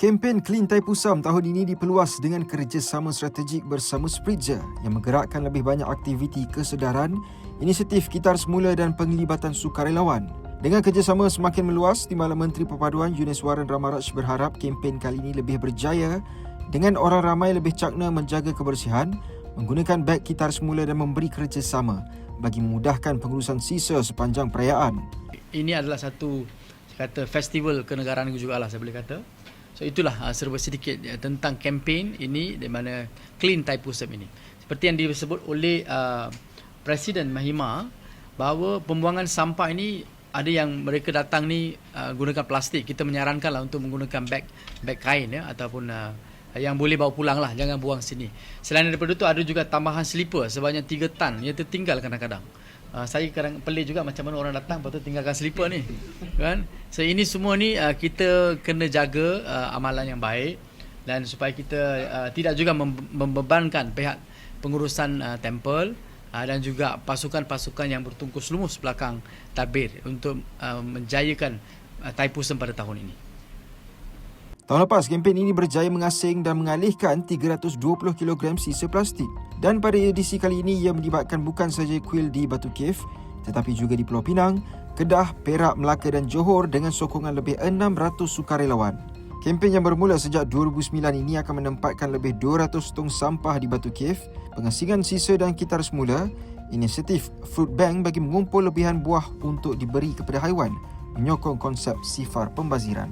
Kempen Clean Taipusam tahun ini diperluas dengan kerjasama strategik bersama Spritzer yang menggerakkan lebih banyak aktiviti kesedaran, inisiatif kitar semula dan penglibatan sukarelawan. Dengan kerjasama semakin meluas, Timbalan Menteri Perpaduan Yunus Waran Ramaraj berharap kempen kali ini lebih berjaya dengan orang ramai lebih cakna menjaga kebersihan, menggunakan beg kitar semula dan memberi kerjasama bagi memudahkan pengurusan sisa sepanjang perayaan. ini adalah satu kata festival kenegaraan juga lah saya boleh kata. So itulah uh, serba sedikit uh, tentang kempen ini di mana Clean Taipusam ini. Seperti yang disebut oleh uh, Presiden Mahima bahawa pembuangan sampah ini ada yang mereka datang ni uh, gunakan plastik. Kita menyarankanlah untuk menggunakan beg beg kain ya ataupun uh, yang boleh bawa pulang lah jangan buang sini. Selain daripada itu ada juga tambahan slipper sebanyak 3 tan yang tertinggal kadang-kadang. Uh, saya kadang pelik juga macam mana orang datang lepas tu tinggalkan slipper ni. Kan? So ini semua ni uh, kita kena jaga uh, amalan yang baik dan supaya kita uh, tidak juga mem- membebankan pihak pengurusan uh, temple uh, dan juga pasukan-pasukan yang bertungkus lumus belakang tabir untuk uh, menjayakan uh, Taipusam pada tahun ini. Tahun lepas, kempen ini berjaya mengasing dan mengalihkan 320 kg sisa plastik. Dan pada edisi kali ini, ia melibatkan bukan sahaja kuil di Batu Cave, tetapi juga di Pulau Pinang, Kedah, Perak, Melaka dan Johor dengan sokongan lebih 600 sukarelawan. Kempen yang bermula sejak 2009 ini akan menempatkan lebih 200 tong sampah di Batu Cave, pengasingan sisa dan kitar semula, inisiatif Fruit Bank bagi mengumpul lebihan buah untuk diberi kepada haiwan, menyokong konsep sifar pembaziran.